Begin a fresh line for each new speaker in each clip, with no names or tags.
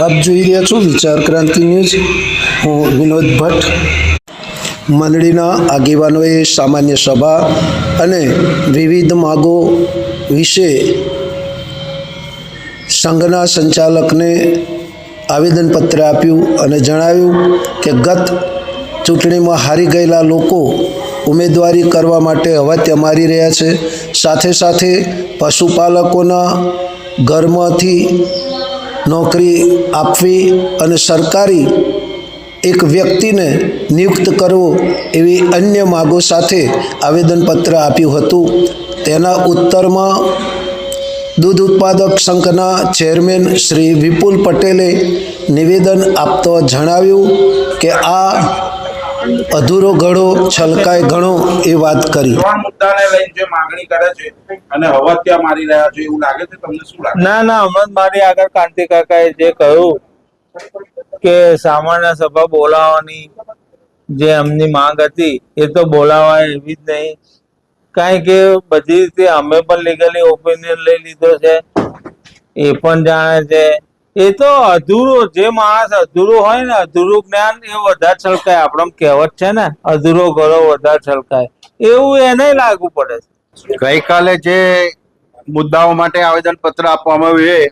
આપ જોઈ રહ્યા છો વિચાર ક્રાંતિ ન્યૂઝ. હું વિનોદ ભટ્ટ. મંડળીના આગેવાનોએ સામાન્ય સભા અને વિવિધ માગો વિશે સંઘના સંચાલકને આવેદનપત્ર આપ્યું અને જણાવ્યું કે ગત ચૂંટણીમાં હારી ગયેલા લોકો ઉમેદવારી કરવા માટે હવાત્યા મારી રહ્યા છે. સાથે સાથે પશુપાલકોના ઘરમાંથી નોકરી આપવી અને સરકારી એક વ્યક્તિને નિયુક્ત કરવો એવી અન્ય માગો સાથે આવેદનપત્ર આપ્યું હતું. તેના ઉત્તરમાં દૂધ ઉત્પાદક સંઘના ચેરમેન શ્રી વિપુલ પટેલે નિવેદન આપતો જણાવ્યું કે આ અધૂરો ઘડો છલકાય ઘણો એ વાત કરી.
મુદ્દાને લઈને જે માંગણી કરે છે અને હવત્યા મારી રહ્યા છે એવું લાગે છે? તમને શું લાગે?
ના ના હમણાં મારી આગળ કાંતિ કાકાએ જે કહ્યું કે સામાન્ય સભા બોલાવવાની જે એમની માંગ હતી એ તો બોલાવાય એવી જ નહીં. કારણ કે બધી રીતે અમે પણ લીગલી ઓપિનિયન લઈ લીધો છે એ પણ જાણે છે. એ તો અધૂરું, જે માણસ અધૂરું હોય ને, અધૂરું જ્ઞાન એ વધારે છલકાય. આપણે કહેવત છે ને, અધૂરો ગળો વધારે છલકાય. એવું એને લાગુ પડે છે.
ગઈકાલે જે મુદ્દાઓ માટે આવેદન પત્ર આપવામાં આવ્યું એ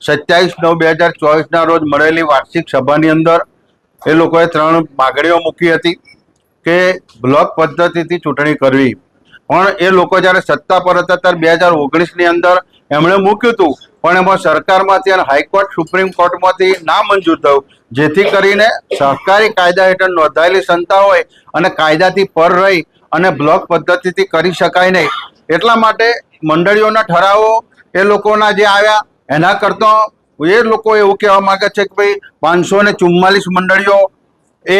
સત્યાવીસ નવ બે હજાર ચોવીસના રોજ મળેલી વાર્ષિક સભાની અંદર એ લોકોએ ત્રણ માગણીઓ મૂકી હતી કે બ્લોક પદ્ધતિથી ચૂંટણી કરવી. પણ એ લોકો જ્યારે સત્તા પર હતા, ત્યારે બે હજાર ઓગણીસની અંદર એમણે મૂક્યું હતું. પણ એમાં સરકારમાંથી અને હાઈકોર્ટ, સુપ્રીમ કોર્ટમાંથી ના મંજૂર થયું. જેથી કરીને સહકારી કાયદા હેઠળ નોંધાયેલી સંસ્થા હોય અને કાયદાથી પર રહી અને બ્લોક પદ્ધતિથી કરી શકાય નહીં. એટલા માટે મંડળીઓના ઠરાવો એ લોકોના જે આવ્યા, એના કરતાં એ લોકો એવું કહેવા માંગે છે કે ભાઈ, પાંચસો ને ચુમ્માલીસ મંડળીઓ એ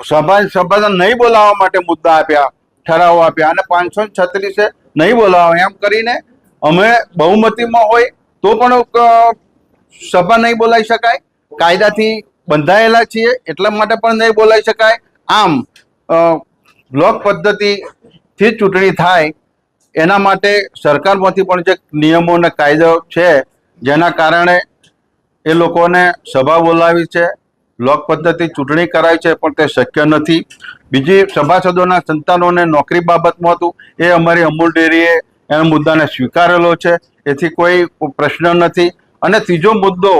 સભા સભા નહીં બોલાવવા માટે મુદ્દા આપ્યા, ઠરાવો આપ્યા અને પાંચસો ને છત્રીસે નહીં બોલાવવા. એમ કરીને અમે બહુમતીમાં હોય તો પણ સભા નહીં બોલાવી શકાય. કાયદાથી બંધાયેલા છીએ એટલા માટે પણ નહીં બોલાવી શકાય. આમ બ્લોક પદ્ધતિથી ચૂંટણી થાય એના માટે સરકારમાંથી પણ જે નિયમો અને કાયદો છે જેના કારણે એ લોકોને સભા બોલાવી છે, બ્લોક પદ્ધતિ ચૂંટણી કરાવી છે પણ તે શક્ય નથી. બીજી સભાસદોના સંતાનોને નોકરી બાબતમાં હતું. એ અમારી અમૂલ ડેરીએ એના મુદ્દાને સ્વીકારેલો છે. એથી કોઈ પ્રશ્ન નથી. અને ત્રીજો મુદ્દો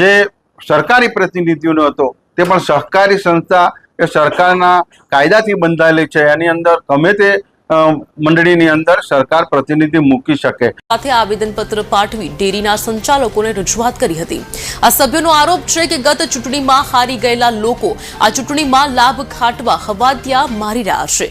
જે સરકારી પ્રતિનિધિઓનો હતો, તે પણ સહકારી સંસ્થા એ સરકારના કાયદાથી બંધાયેલી છે. એની અંદર ગમે તે મંડળીની અંદર સરકાર પ્રતિનિધિ મૂકી શકે.
સાથે આવેદનપત્ર પાઠવી ડેરીના સંચાલકોને રજૂઆત કરી હતી. આ સભ્યોનો આરોપ છે કે ગત ચૂંટણીમાં હારી ગયેલા લોકો આ ચૂંટણીમાં લાભ ખાટવા હવાદિયા મારી રહ્યા છે.